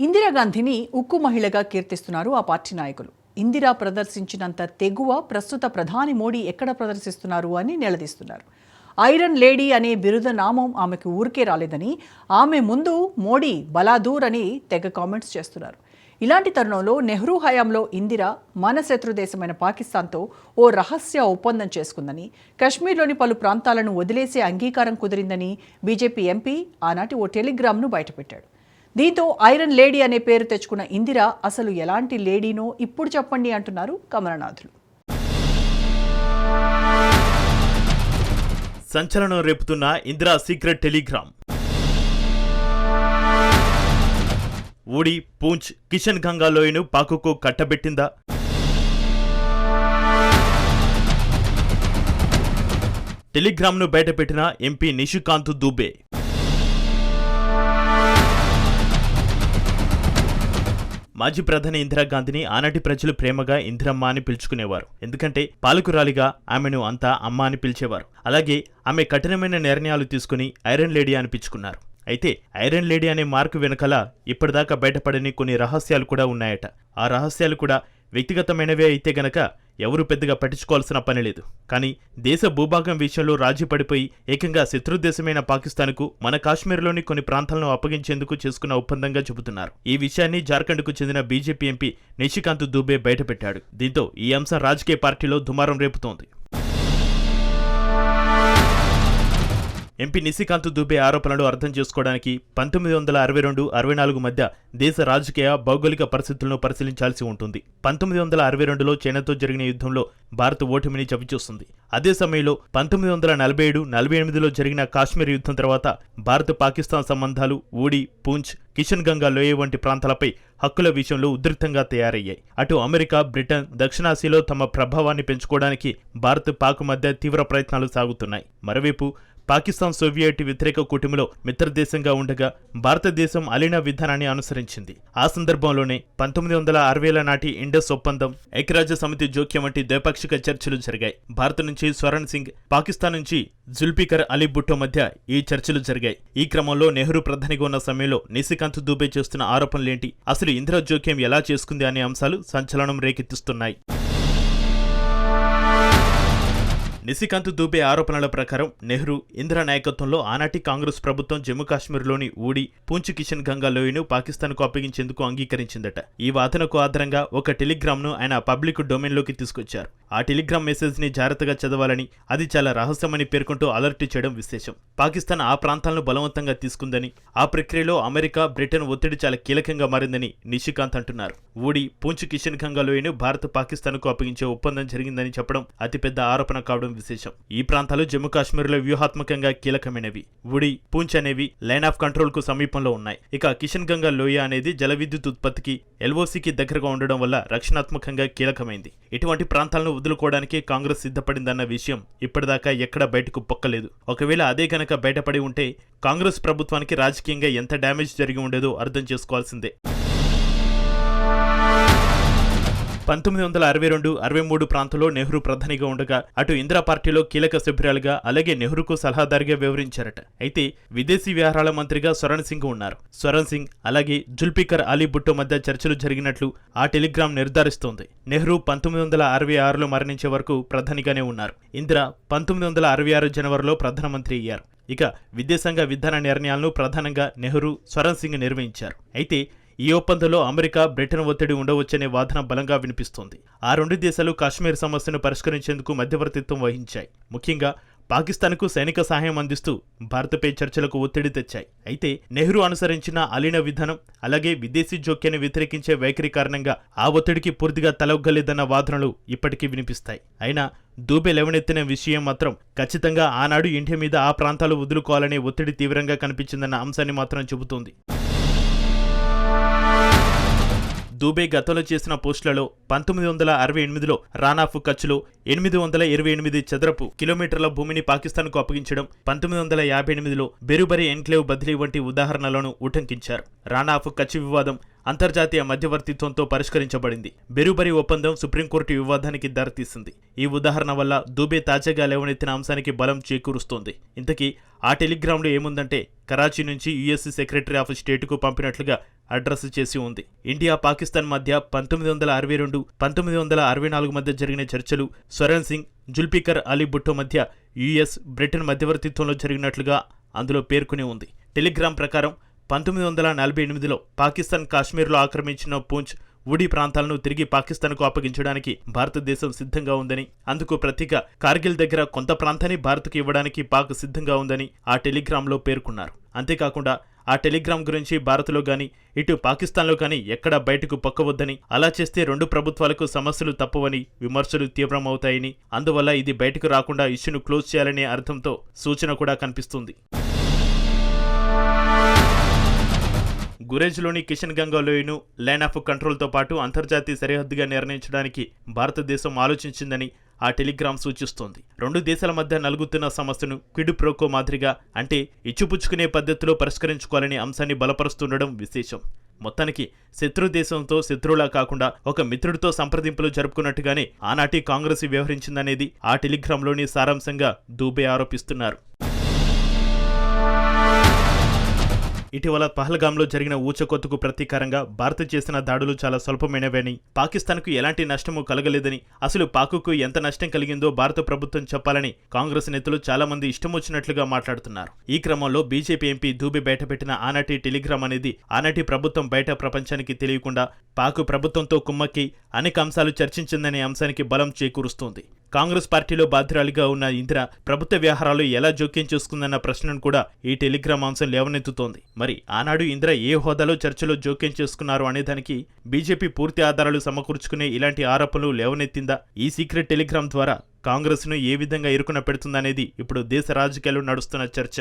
ఇందిరాగాంధీని ఉక్కు మహిళగా కీర్తిస్తున్నారు ఆ పార్టీ నాయకులు. ఇందిరా ప్రదర్శించినంత తెగువ ప్రస్తుత ప్రధాని మోడీ ఎక్కడ ప్రదర్శిస్తున్నారు అని నిలదీస్తున్నారు. ఐరన్ లేడీ అనే బిరుద నామం ఆమెకు ఊరికే రాలేదని ఆమె ముందు మోడీ బలాదూర్ అని తెగ కామెంట్స్ చేస్తున్నారు. ఇలాంటి తరుణంలో నెహ్రూ హయాంలో ఇందిరా మన శత్రు దేశమైన పాకిస్తాన్తో ఓ రహస్య ఒప్పందం చేసుకుందని కశ్మీర్లోని పలు ప్రాంతాలను వదిలేసే అంగీకారం కుదిరిందని బీజేపీ ఎంపీ ఆనాటి ఓ టెలిగ్రామ్ను బయటపెట్టాడు. దీంతో ఐరన్ లేడీ అనే పేరు తెచ్చుకున్న ఇందిర అసలు ఎలాంటి లేడీనో ఇప్పుడు చెప్పండి అంటున్నారు కమలనాథులు. సంచలనం రేపుతున్న ఇందిరా సీక్రెట్ టెలిగ్రామ్. ఊడి పూంచ్ కిషన్ గంగా లోయను పాకుకు కట్టబెట్టిందా? టెలిగ్రామ్ను బయటపెట్టిన ఎంపీ నిషికాంత్ దూబే. మాజీ ప్రధాని ఇందిరాగాంధీని ఆనాటి ప్రజలు ప్రేమగా ఇందిరమ్మ అని పిలుచుకునేవారు. ఎందుకంటే పాలకురాలిగా ఆమెను అంతా అమ్మ అని పిలిచేవారు. అలాగే ఆమె కఠినమైన నిర్ణయాలు తీసుకుని ఐరన్ లేడీ అనిపించుకున్నారు అయితే ఐరన్ లేడీ అనే మార్కు వెనకాల ఇప్పటిదాకా బయటపడని కొన్ని రహస్యాలు కూడా ఉన్నాయట. ఆ రహస్యాలు కూడా వ్యక్తిగతమైనవే అయితే గనక ఎవరు పెద్దగా పట్టించుకోవాల్సిన పని లేదు. కానీ దేశ భూభాగం విషయంలో రాజీ పడిపోయి ఏకంగా శత్రుదేశమైన పాకిస్తాన్కు మన కాశ్మీర్లోని కొన్ని ప్రాంతాలను అప్పగించేందుకు చేసుకున్న ఒప్పందంగా చెబుతున్నారు. ఈ విషయాన్ని జార్ఖండ్కు చెందిన బీజేపీ ఎంపీ నిశికాంత్ దూబే బయటపెట్టాడు. దీంతో ఈ అంశం రాజకీయ పార్టీలో దుమారం రేపుతోంది. ఎంపీ నిశికాంత్ దుబే ఆరోపణలు అర్థం చేసుకోవడానికి పంతొమ్మిది వందల అరవై రెండు అరవై నాలుగు మధ్య దేశ రాజకీయ భౌగోళిక పరిస్థితులను పరిశీలించాల్సి ఉంటుంది. పంతొమ్మిది వందల అరవై రెండులో చైనాతో జరిగిన యుద్ధంలో భారత్ ఓటమిని చవిచూస్తుంది. అదే సమయంలో పంతొమ్మిది వందల నలభై ఏడు నలభై ఎనిమిదిలో జరిగిన కాశ్మీర్ యుద్ధం తర్వాత భారత్ పాకిస్తాన్ సంబంధాలు ఊడి పూంచ్ కిషన్ గంగా లోయ వంటి ప్రాంతాలపై హక్కుల విషయంలో ఉధృతంగా తయారయ్యాయి. అటు అమెరికా బ్రిటన్ దక్షిణాసియాలో తమ ప్రభావాన్ని పెంచుకోవడానికి భారత్ పాక్ మధ్య తీవ్ర ప్రయత్నాలు సాగుతున్నాయి. మరోవైపు పాకిస్తాన్ సోవియట్ వ్యతిరేక కూటమిలో మిత్రదేశంగా ఉండగా భారతదేశం అలీనా విధానాన్ని అనుసరించింది. ఆ సందర్భంలోనే పంతొమ్మిది వందల అరవైల నాటి ఇండస్ ఒప్పందం ఐక్యరాజ్య సమితి జోక్యం వంటి ద్వైపాక్షిక చర్చలు జరిగాయి. భారత్ నుంచి స్వరణ్ సింగ్ పాకిస్తాన్ నుంచి జుల్ఫికర్ అలీ భుట్టో మధ్య ఈ చర్చలు జరిగాయి. ఈ క్రమంలో నెహ్రూ ప్రధానిగా ఉన్న సమయంలో నిశికాంత్ దూబే చేస్తున్న ఆరోపణలేంటి? అసలు ఇందిరా జోక్యం ఎలా చేసుకుంది అనే అంశాలు సంచలనం రేకెత్తిస్తున్నాయి. నిశికాంత్ దూబే ఆరోపణల ప్రకారం నెహ్రూ ఇందిరా నాయకత్వంలో ఆనాటి కాంగ్రెస్ ప్రభుత్వం జమ్మూ కాశ్మీర్లోని ఊడి పూంచ్ కిషన్ గంగా లోయను పాకిస్తాన్కు అప్పగించేందుకు అంగీకరించిందట. ఈ వాదనకు ఆధారంగా ఒక టెలిగ్రామ్ను ఆయన పబ్లిక్ డొమైన్లోకి తీసుకొచ్చారు. ఆ టెలిగ్రామ్ మెసేజ్ని జాగ్రత్తగా చదవాలని అది చాలా రహస్యమని పేర్కొంటూ అలర్ట్ చేయడం విశేషం. పాకిస్తాన్ ఆ ప్రాంతాలను బలవంతంగా తీసుకుందని ఆ ప్రక్రియలో అమెరికా బ్రిటన్ ఒత్తిడి చాలా కీలకంగా మారిందని నిశికాంత్ అంటున్నారు. ఊడి పూంచ్ కిషన్ గంగా లోయను భారత్ పాకిస్తాన్కు అప్పగించే ఒప్పందం జరిగిందని చెప్పడం అతిపెద్ద ఆరోపణ కావడం విశేషం. ఈ ప్రాంతాలు జమ్మూ కాశ్మీర్లో వ్యూహాత్మకంగా కీలకమైనవి. ఉడి పూంచ్ అనేవి లైన్ ఆఫ్ కంట్రోల్కు సమీపంలో ఉన్నాయి. ఇక కిషన్ గంగా లోయ అనేది జల విద్యుత్ ఉత్పత్తికి ఎల్ఓసికి దగ్గరగా ఉండడం వల్ల రక్షణాత్మకంగా కీలకమైంది. ఇటువంటి ప్రాంతాలను వదులుకోవడానికి కాంగ్రెస్ సిద్ధపడిందన్న విషయం ఇప్పటిదాకా ఎక్కడా బయటకు పొక్కలేదు. ఒకవేళ అదే గనక బయటపడి ఉంటే కాంగ్రెస్ ప్రభుత్వానికి రాజకీయంగా ఎంత డ్యామేజ్ జరిగి ఉండేదో అర్థం చేసుకోవాల్సిందే. పంతొమ్మిది వందల అరవై రెండు అరవై మూడు ప్రాంతంలో నెహ్రూ ప్రధానిగా ఉండగా అటు ఇందిరా పార్టీలో కీలక సభ్యురాలుగా అలాగే నెహ్రూకు సలహాదారుగా వివరించారట అయితే విదేశీ వ్యవహారాల మంత్రిగా స్వరణ్ సింగ్ ఉన్నారు. స్వరణ్ సింగ్ అలాగే జుల్పికర్ అలీ భుట్టో మధ్య చర్చలు జరిగినట్లు ఆ టెలిగ్రామ్ నిర్ధారిస్తోంది. నెహ్రూ పంతొమ్మిది వందల అరవై ఆరులో మరణించే వరకు ప్రధానిగానే ఉన్నారు. ఇందిరా పంతొమ్మిది వందల అరవై ఆరు జనవరిలో ప్రధానమంత్రి అయ్యారు. ఇక విదేశాంగ విధాన నిర్ణయాలను ప్రధానంగా నెహ్రూ స్వరణ్ సింగ్ నిర్వహించారు. అయితే ఈ ఒప్పందంలో అమెరికా బ్రిటన్ ఒత్తిడి ఉండవచ్చనే వాదన బలంగా వినిపిస్తోంది. ఆ రెండు దేశాలు కాశ్మీర్ సమస్యను పరిష్కరించేందుకు మధ్యవర్తిత్వం వహించాయి. ముఖ్యంగా పాకిస్తాన్కు సైనిక సహాయం అందిస్తూ భారత్పై చర్చలకు ఒత్తిడి తెచ్చాయి. అయితే నెహ్రూ అనుసరించిన అలీన విధానం అలాగే విదేశీ జోక్యాన్ని వ్యతిరేకించే వైఖరి కారణంగా ఆ ఒత్తిడికి పూర్తిగా తలొగ్గలేదన్న వాదనలు ఇప్పటికీ వినిపిస్తాయి. అయినా దూబే లెవనెత్తిన విషయం మాత్రం ఖచ్చితంగా ఆనాడు ఇండియా మీద ఆ ప్రాంతాలు వదులుకోవాలనే ఒత్తిడి తీవ్రంగా కనిపించిందన్న అంశాన్ని మాత్రం చెబుతోంది. దూబే గతంలో చేసిన పోస్టులలో పంతొమ్మిది వందల అరవై ఎనిమిదిలో రానాఫ్ కచ్లో ఎనిమిది వందల ఇరవై ఎనిమిది చదరపు కిలోమీటర్ల భూమిని పాకిస్తాన్కు అప్పగించడం పంతొమ్మిది వందల యాభై ఎనిమిదిలో బెరుబరి ఎన్క్లేవ్ బదిలీ వంటి ఉదాహరణలను ఉటంకించారు. రానాఫ్ కచ్ వివాదం అంతర్జాతీయ మధ్యవర్తిత్వంతో పరిష్కరించబడింది. బెరుబరి ఒప్పందం సుప్రీంకోర్టు వివాదానికి దారితీసింది. ఈ ఉదాహరణ వల్ల దూబే తాజాగా లేవనెత్తిన అంశానికి బలం చేకూరుస్తోంది. ఇంతకీ ఆ టెలిగ్రామ్లో ఏముందంటే కరాచీ నుంచి యుఎస్ సెక్రటరీ ఆఫ్ స్టేట్కు పంపినట్లుగా అడ్రస్ చేసి ఉంది. ఇండియా పాకిస్తాన్ మధ్య పంతొమ్మిది వందల అరవై రెండు పంతొమ్మిది వందల అరవై నాలుగు మధ్య జరిగిన చర్చలు స్వరణ్ సింగ్ జుల్పికర్ అలీ భుట్టో మధ్య యుఎస్ బ్రిటన్ మధ్యవర్తిత్వంలో జరిగినట్లుగా అందులో పేర్కొనే ఉంది. టెలిగ్రామ్ ప్రకారం పంతొమ్మిది వందల నలభై ఎనిమిదిలో పాకిస్తాన్ కాశ్మీర్లో ఆక్రమించిన పూంచ్ ఉడి ప్రాంతాలను తిరిగి పాకిస్తాన్కు అప్పగించడానికి భారతదేశం సిద్ధంగా ఉందని అందుకు ప్రతిగా కార్గిల్ దగ్గర కొంత ప్రాంతాన్ని భారత్కు ఇవ్వడానికి పాక్ సిద్ధంగా ఉందని ఆ టెలిగ్రామ్లో పేర్కొన్నారు. అంతేకాకుండా ఆ టెలిగ్రామ్ గురించి భారత్లో కానీ ఇటు పాకిస్తాన్లో కానీ ఎక్కడా బయటకు పొక్కవద్దని అలా చేస్తే రెండు ప్రభుత్వాలకు సమస్యలు తప్పవని విమర్శలు తీవ్రమవుతాయని అందువల్ల ఇది బయటకు రాకుండా ఇష్యూను క్లోజ్ చేయాలనే అర్థంతో సూచన కూడా కనిపిస్తుంది. గురేజ్లోని కిషన్ గంగా లోయను లైన్ ఆఫ్ కంట్రోల్తో పాటు అంతర్జాతీయ సరిహద్దుగా నిర్ణయించడానికి భారతదేశం ఆలోచించిందని ఆ టెలిగ్రామ్ సూచిస్తోంది. రెండు దేశాల మధ్య నలుగుతున్న సమస్యను క్విడ్ ప్రోకో మాదిరిగా అంటే ఇచ్చిపుచ్చుకునే పద్ధతిలో పరిష్కరించుకోవాలనే అంశాన్ని బలపరుస్తుండడం విశేషం. మొత్తానికి శత్రు దేశంతో శత్రువులా కాకుండా ఒక మిత్రుడితో సంప్రదింపులు జరుపుకున్నట్టుగానే ఆనాటి కాంగ్రెస్ వ్యవహరించిందనేది ఆ టెలిగ్రామ్లోని సారాంశంగా దూబే ఆరోపిస్తున్నారు. ఇటీవల పహల్గాంలో జరిగిన ఊచకొత్తుకు ప్రతీకారంగా భారత్ చేసిన దాడులు చాలా స్వల్పమైనవని. పాకిస్తాన్కు ఎలాంటి నష్టము కలగలేదని అసలు పాకుకు ఎంత నష్టం కలిగిందో భారత ప్రభుత్వం చెప్పాలని కాంగ్రెస్ నేతలు చాలా మంది ఇష్టం వచ్చినట్లుగా మాట్లాడుతున్నారు. ఈ క్రమంలో బీజేపీ ఎంపీ దూబి బయటపెట్టిన ఆనాటి టెలిగ్రామ్ అనేది ఆనాటి ప్రభుత్వం బయట ప్రపంచానికి తెలియకుండా పాకు ప్రభుత్వంతో కుమ్మక్కి అనేక అంశాలు చర్చించిందనే అంశానికి బలం చేకూరుస్తోంది. కాంగ్రెస్ పార్టీలో బాధ్యురాలిగా ఉన్న ఇందిర ప్రభుత్వ వ్యవహారాలు ఎలా జోక్యం చేసుకుందన్న ప్రశ్నను కూడా ఈ టెలిగ్రామ్ అంశం లేవనెత్తుతోంది. మరి ఆనాడు ఇందిర ఏ హోదాలో చర్చలో జోక్యం చేసుకున్నారు అనేదానికి బీజేపీ పూర్తి ఆధారాలు సమకూర్చుకునే ఇలాంటి ఆరోపణలు లేవనెత్తిందా? ఈ సీక్రెట్ టెలిగ్రామ్ ద్వారా కాంగ్రెస్ను ఏ విధంగా ఇరుకున పెడుతుందనేది ఇప్పుడు దేశ రాజకీయాల్లో నడుస్తున్న చర్చ.